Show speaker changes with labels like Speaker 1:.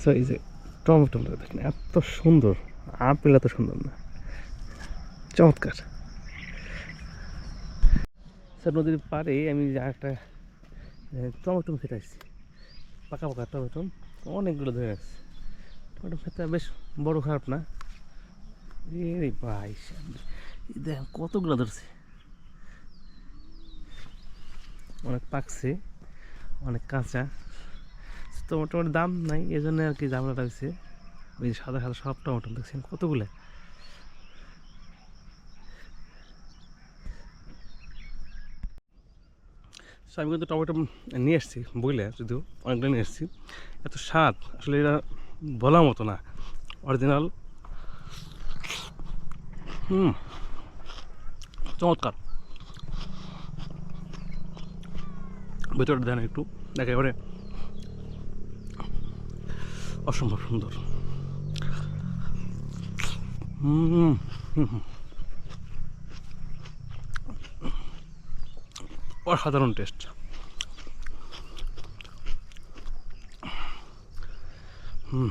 Speaker 1: So এই যে টমেটোটা দেখেন, এত সুন্দর। আপেল এত সুন্দর না। চমৎকার। স্যার নদীর পাড়ে আমি একটা টমেটো খেতে আসছি। পাকা পাকা টমেটো, অনেকগুলো ধরে আসছে টমেটো খেতে বেশ বড় খারাপ না। এই ভাই দেখ কতগুলো ধরছে। অনেক পাকছে, অনেক কাঁচা। টমেটোর দাম নাই এই জন্য আর কি ঝামেলাটা হয়েছে ওই সাদা সাদা সব টমেটো দেখছেন, কতগুলো? আমি কিন্তু টমেটো নিয়ে এসেছি, বুঝলে যদিও অনেকটা নিয়ে এসেছি। এত স্বাদ, আসলে এটা বলার মতো না। অরিজিনাল হুম, চমৎকার। ভেতরটা দেন একটু। একেবারে অসম্ভব সুন্দর। অসাধারণ টেস্ট হুম